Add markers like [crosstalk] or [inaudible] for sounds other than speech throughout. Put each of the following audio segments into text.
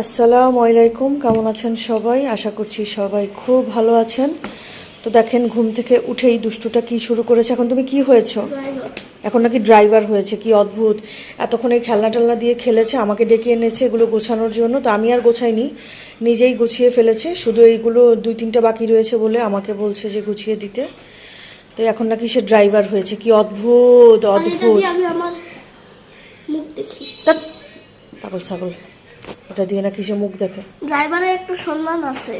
আসসালামু আলাইকুম কেমন আছেন সবাই? আশা করছি সবাই খুব ভালো আছেন। তো দেখেন ঘুম থেকে উঠেই দুষ্টুটা কি শুরু করেছে? এখন তুমি কি হয়েছো? এখন নাকি ড্রাইভার হয়েছে কি অদ্ভুত। এতক্ষণ এই খেলনা টেলনা দিয়ে খেলেছে আমাকে ডেকে এনেছে এগুলো গোছানোর জন্য। তো আমি আর গোছাইনি নিজেই গুছিয়ে ফেলেছে। শুধু এইগুলো দুই তিনটা বাকি রয়েছে বলে আমাকে বলছে যে গুছিয়ে দিতে। তো এখন নাকি সে ড্রাইভার হয়েছে কি অদ্ভুত অদ্ভুত। পাগল ছাগল। ওটা দিয়ে নাকি সে মুখ দেখে। ড্রাইভারের একটু সম্মান আছে।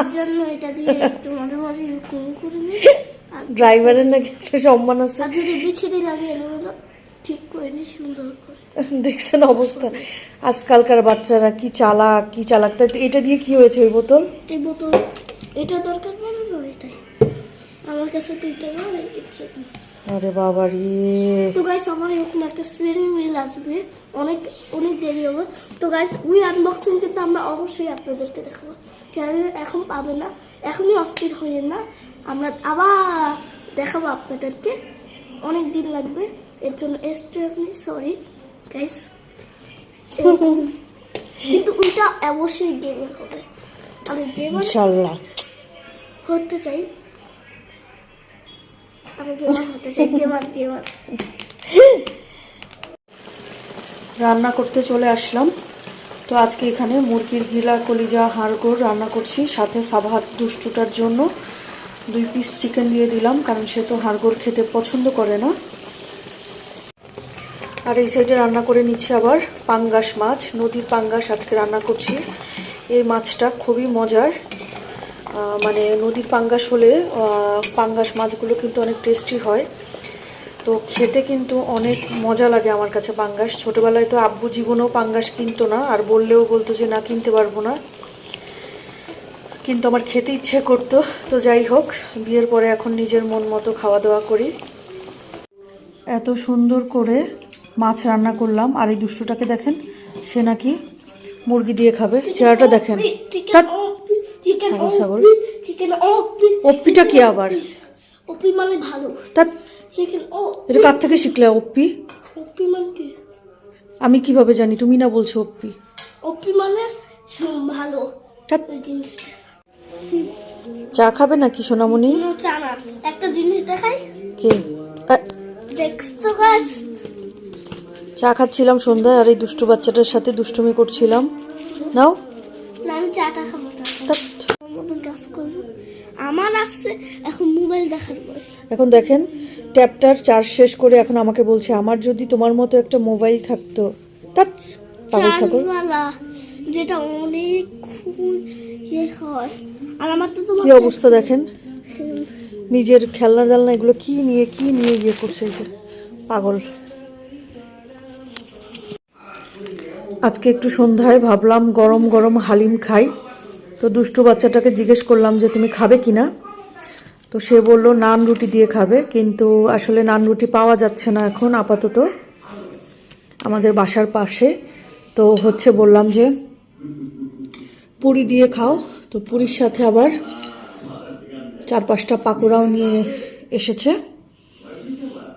এর জন্য এটা দিয়ে একটু মাঝে মাঝে কুম করে নিই। ড্রাইভারের নাকি একটা সম্মান আছে। আর যদি বিছিয়ে লাগে এলোমেলো ঠিক করে নিই সুন্দর করে। দেখছেন অবস্থা। আজকালকার বাচ্চারা কি চালাক কি চালাক। তাই এটা দিয়ে কি হয়েছে ওই বোতল? এই বোতল এটা দরকার পড়ে না এটাই আমার কাছে দুইটা না এর জন্য। আরে বাবা রে। তো গাইস আমার এরকম একটা স্টিয়ারিং হুইল আসবে। অনেক অনেক দেরি হবে। তো গাইস উই আনবক্সিং কিন্তু আমরা অবশ্যই আপনাদেরকে দেখাবো। চ্যানেল এখন পাবে না। এখনই অস্থির হয়ে না। আমরা আবার দেখাবো আপনাদেরকে। অনেক দিন লাগবে। এর জন্য এক্সট্রিমলি সরি গাইস কিন্তু ওইটা অবশ্যই গেমের হবে। আমি গেমার হতে চাই। [laughs] রান্না করতে চলে আসলাম। তো আজকে এখানে মুরগির গিলা কলিজা, হাড়গোড় রান্না করছি। সাথে সাবাহাত দুষ্টুটার জন্য দুই পিস চিকেন দিয়ে দিলাম, কারণ সে তো হাড়গোড় খেতে পছন্দ করে না। আর এই সাইডে রান্না করে নিচ্ছি আবার পাঙ্গাস মাছ। নদীর পাঙ্গাস আজকে রান্না করছি। এই মাছটা খুবই মজার। মানে নদীর পাঙ্গাস হলে পাঙ্গাস মাছগুলো কিন্তু অনেক টেস্টি হয়। তো খেতে কিন্তু অনেক মজা লাগে আমার কাছে পাঙ্গাস। ছোটবেলায় তো আব্বু জীবনেও পাঙ্গাস কিনতো না আর বললেও বলতো যে না কিনতে পারব না। কিন্তু আমার খেতে ইচ্ছে করতো। তো যাই হোক বিয়ের পরে এখন নিজের মন মতো খাওয়া দাওয়া করি। এত সুন্দর করে মাছ রান্না করলাম। আর এই দুষ্টুটাকে দেখেন সে নাকি মুরগি দিয়ে খাবে। চেহারাটা দেখেন। Chicken chicken. ওপি কি আবার? ওপি মানে ভালো। তা চিকেন ও এটা কার থেকে শিখলে ওপি মানে কি? আমি কীভাবে জানি? তুমি না বলছো ওপ্পি ওপি মানে ভালো জিনিসটা। চা খাবে নাকি সোনামণি? জানা একটা জিনিস দেখাই। কে? দেখছ গাছ? চা খাচ্ছিলাম সন্ধ্যায় আর এই দুষ্টু বাচ্চাটার সাথে দুষ্টুমি করছিলাম। নাও। না আমি চাটা খাব। না করব। আমার আসছে এখন মোবাইল দেখার বয়স। এখন দেখেন ট্যাপটার চার্জ শেষ করে এখন আমাকে বলছে আমার যদি তোমার মতো একটা মোবাইল থাকতো। তা পাগল ছাগল? যেটা অনেক ইয়ে হয়। আর আমার তো তোমার কি অবস্থা দেখেন? নিজের খেলনা দালনা এগুলো কি নিয়ে কি নিয়ে ইয়ে করছে যে পাগল। আজকে একটু সন্ধ্যায় ভাবলাম গরম গরম হালিম খাই। তো দুষ্টু বাচ্চাটাকে জিজ্ঞেস করলাম যে, তুমি খাবে কি না? তো সে বলল, নান রুটি দিয়ে খাবে, কিন্তু আসলে নান রুটি পাওয়া যাচ্ছে না এখন আপাতত আমাদের বাসার পাশে। তো হচ্ছে বললাম যে, পুরি দিয়ে খাও। তো পুরীর সাথে আবার চার পাঁচটা পাকোড়াও নিয়ে এসেছে।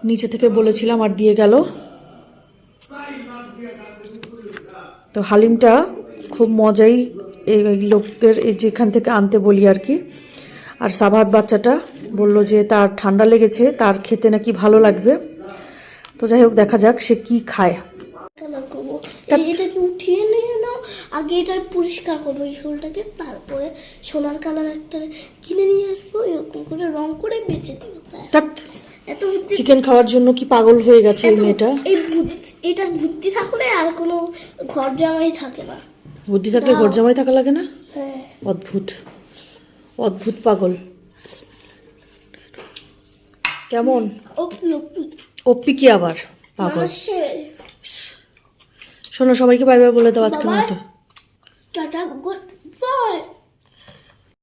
নিচে থেকে বলেছিলাম আর দিয়ে গেল। তো হালিমটা খুব মজাই এই লোকদের এই যেখান থেকে আনতে বলি আর কি। আর সাবাত বাচ্চাটা বলল যে তার ঠান্ডা লেগেছে তার খেতে নাকি ভালো লাগবে। তো যাই হোক দেখা যাক সে কি খায়। এটাকে উঠিয়ে নিয়ে নাও? আগে এটা পরিষ্কার করব এই শোলটাকে তারপরে সোনার কালার একটা কিনে নিয়ে আসব এরকম করে রং করে বেঁচে দিব ব্যাস। এত চিকেন খাওয়ার জন্য কি পাগল হয়ে গেছে এই মেয়েটা? এই বুদ্ধি এটার বুদ্ধি থাকলে আর কোনো ঘর জামাই থাকে না। বুদ্ধি থাকলে ঘর জামাই থাকা লাগে না? হ্যাঁ। অদ্ভুত। অদ্ভুত পাগল। কেমন? অপ্পি কি আবার? পাগল। শোনো সবাইকে বাই বাই বলে দাও আজকের। মতো।